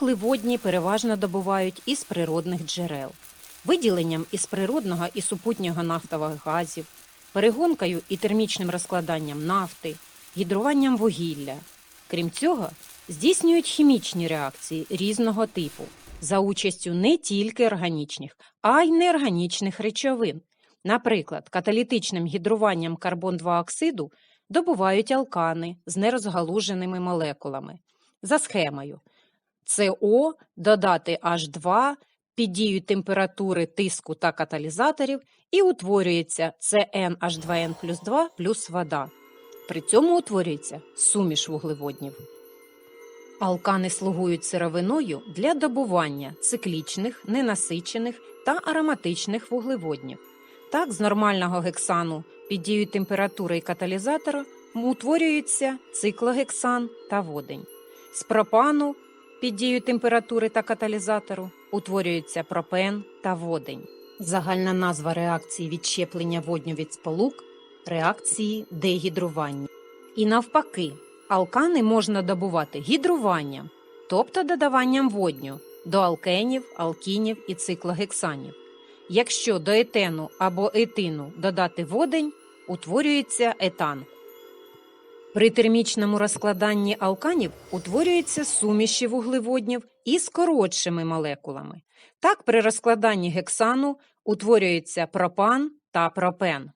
Вуглеводні переважно добувають із природних джерел, виділенням із природного і супутнього нафтових газів, перегонкою і термічним розкладанням нафти, гідруванням вугілля. Крім цього, здійснюють хімічні реакції різного типу за участю не тільки органічних, а й неорганічних речовин. Наприклад, каталітичним гідруванням карбон-2 оксиду добувають алкани з нерозгалуженими молекулами за схемою СО додати H2 під дією температури, тиску та каталізаторів і утворюється CnH2n плюс 2 плюс вода. При цьому утворюється суміш вуглеводнів. Алкани слугують сировиною для добування циклічних, ненасичених та ароматичних вуглеводнів. Так, з нормального гексану під дією температури і каталізатора утворюються циклогексан та водень. З пропану під дією температури та каталізатору утворюються пропен та водень. Загальна назва реакції відщеплення водню від сполук реакції дегідрування. І навпаки, алкани можна добувати гідруванням, тобто додаванням водню до алкенів, алкінів і циклогексанів. Якщо до етену або етину додати водень, утворюється етан. При термічному розкладанні алканів утворюються суміші вуглеводнів із коротшими молекулами. Так, при розкладанні гексану утворюється пропан та пропен.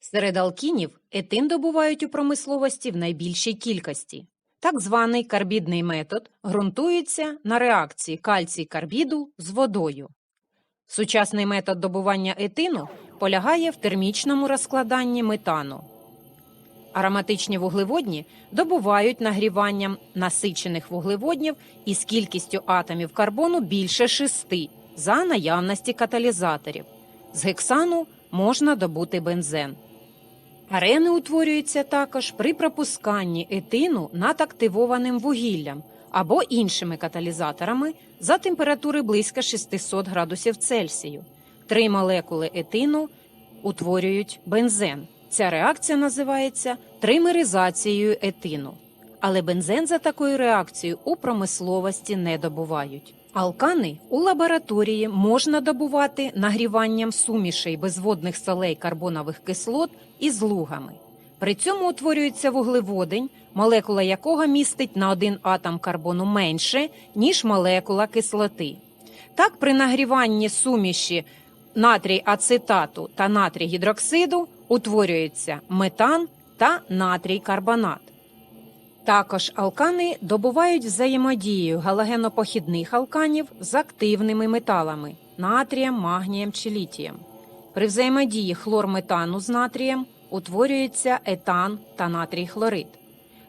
Серед алкінів етин добувають у промисловості в найбільшій кількості. Так званий карбідний метод ґрунтується на реакції кальцій карбіду з водою. Сучасний метод добування етину полягає в термічному розкладанні метану. Ароматичні вуглеводні добувають нагріванням насичених вуглеводнів із кількістю атомів карбону більше шести за наявності каталізаторів. З гексану можна добути бензен. Арени утворюються також при пропусканні етину над активованим вугіллям або іншими каталізаторами за температури близько 600 градусів Цельсію. Три молекули етину утворюють бензен. Ця реакція називається тримеризацією етину. Але бензен за такою реакцією у промисловості не добувають. Алкани у лабораторії можна добувати нагріванням сумішей безводних солей карбонових кислот із лугами. При цьому утворюється вуглеводень, молекула якого містить на один атом карбону менше, ніж молекула кислоти. Так, при нагріванні суміші натрій ацетату та натрій гідроксиду утворюється метан та натрій карбонат. Також алкани добувають взаємодію галогенопохідних алканів з активними металами натрієм, магнієм чи літієм. При взаємодії хлорметану з натрієм утворюється етан та натрій хлорид.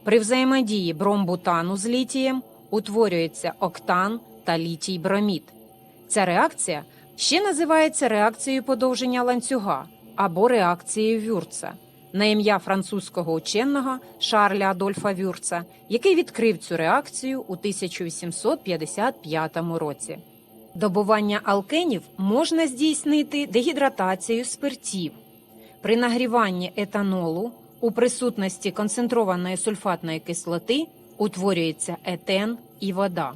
При взаємодії бромбутану з літієм утворюється октан та літій бромід. Ця реакція ще називається реакцією подовження ланцюга або реакцією Вюрца на ім'я французького ученого Шарля Адольфа Вюрца, який відкрив цю реакцію у 1855 році. Добування алкенів можна здійснити дегідратацією спиртів. При нагріванні етанолу у присутності концентрованої сульфатної кислоти утворюється етен і вода.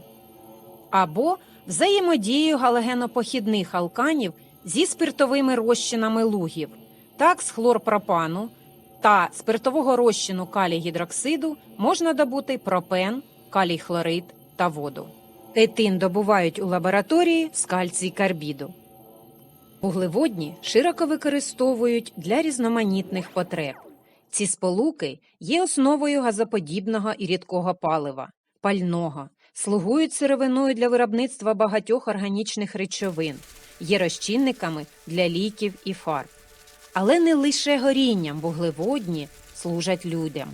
Або взаємодією галогенопохідних алканів зі спиртовими розчинами лугів, так з хлорпропану та спиртового розчину калій-гідроксиду можна добути пропен, калій-хлорид та воду. Етин добувають у лабораторії з кальцій карбіду. Вуглеводні широко використовують для різноманітних потреб. Ці сполуки є основою газоподібного і рідкого палива, пального, слугують сировиною для виробництва багатьох органічних речовин, є розчинниками для ліків і фарб. Але не лише горінням вуглеводні служать людям.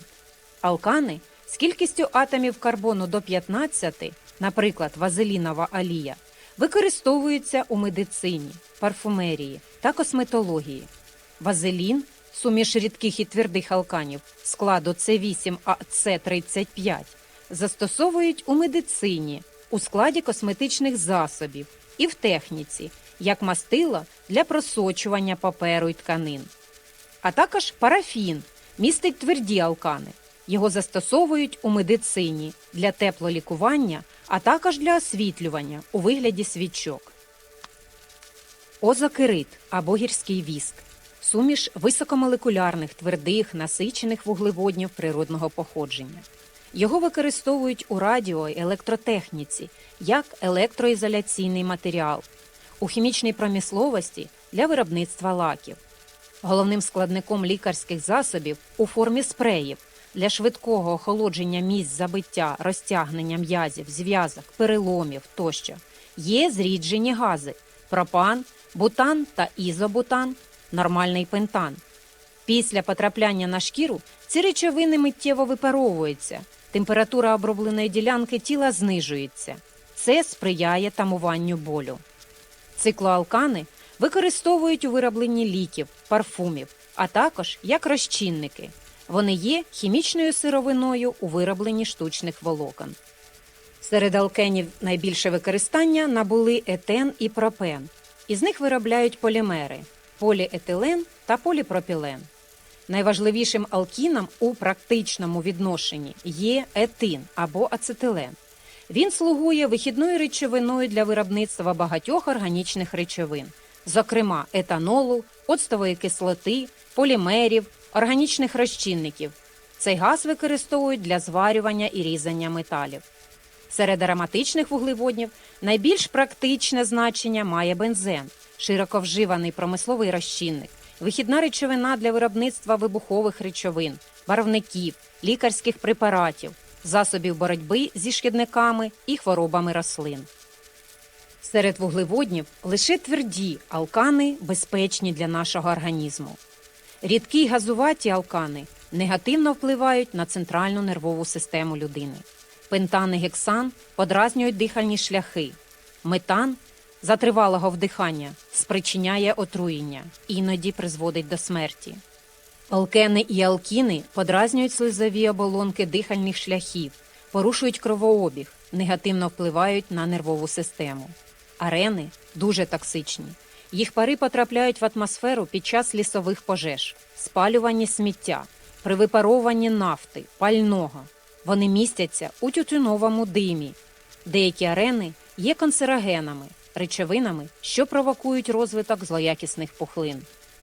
Алкани з кількістю атомів карбону до 15, наприклад, вазелінова олія, використовуються у медицині, парфумерії та косметології. Вазелін суміш рідких і твердих алканів складу С8АЦ35 застосовують у медицині у складі косметичних засобів і в техніці як мастило для просочування паперу і тканин. А також парафін містить тверді алкани. Його застосовують у медицині для теплолікування, а також для освітлювання у вигляді свічок. Озокерит або гірський віск суміш високомолекулярних, твердих, насичених вуглеводнів природного походження. Його використовують у радіо і електротехніці як електроізоляційний матеріал, у хімічній промисловості для виробництва лаків. Головним складником лікарських засобів у формі спреїв для швидкого охолодження місць забиття, розтягнення м'язів, зв'язок, переломів тощо є зріджені гази пропан, бутан та ізобутан, нормальний пентан. Після потрапляння на шкіру ці речовини миттєво випаровуються, температура обробленої ділянки тіла знижується. Це сприяє тамуванню болю. Циклоалкани використовують у виробленні ліків, парфумів, а також як розчинники. Вони є хімічною сировиною у виробленні штучних волокон. Серед алкенів найбільше використання набули етен і пропен. Із них виробляють полімери поліетилен та поліпропілен. Найважливішим алкіном у практичному відношенні є етин або ацетилен. Він слугує вихідною речовиною для виробництва багатьох органічних речовин, зокрема етанолу, оцтової кислоти, полімерів, органічних розчинників. Цей газ використовують для зварювання і різання металів. Серед ароматичних вуглеводнів найбільш практичне значення має бензен, широко вживаний промисловий розчинник, вихідна речовина для виробництва вибухових речовин, барвників, лікарських препаратів, засобів боротьби зі шкідниками і хворобами рослин. Серед вуглеводнів лише тверді алкани безпечні для нашого організму. Рідкі й газуваті алкани негативно впливають на центральну нервову систему людини. Пентан і гексан подразнюють дихальні шляхи. Метан за тривалого вдихання спричиняє отруєння, іноді призводить до смерті. Алкени і алкіни подразнюють слизові оболонки дихальних шляхів, порушують кровообіг, негативно впливають на нервову систему. Арени дуже токсичні. Їх пари потрапляють в атмосферу під час лісових пожеж, спалювання сміття, при випарованні нафти, пального. Вони містяться у тютюновому димі. Деякі арени є канцерогенами, речовинами, що провокують розвиток злоякісних пухлин.